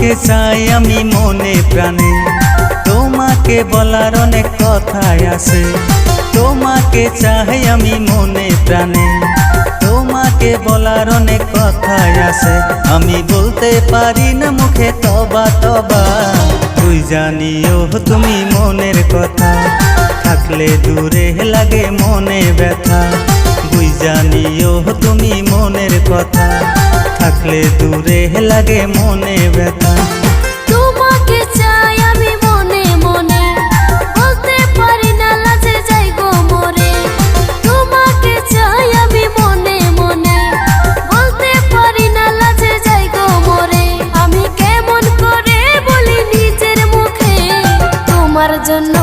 তোমাকে চাই আমি মনে প্রাণে। তোমাকে বলার অনেক কথাই আছে। তোমাকে চাই আমি মনে প্রাণে। তোমাকে বলার অনেক কথাই আছে। আমি বলতে পারি না মুখে তবা তবা। তুই জানিও তুমি মনের কথা। থাকলে দূরে লাগে মনে ব্যথা। বুই জানিও তুমি মনের কথা। থাকলে দূরে লাগে মনে ব্যথা। তোমাকে চাই আমি মনে মনে, বলতে পারি না লাজে যাই গো মরে। তোমাকে চাই আমি মনে মনে, বলতে পারি না লাজে যাই গো মরে। আমি কেমন করে বলি নিজের মুখে, তোমার জন্য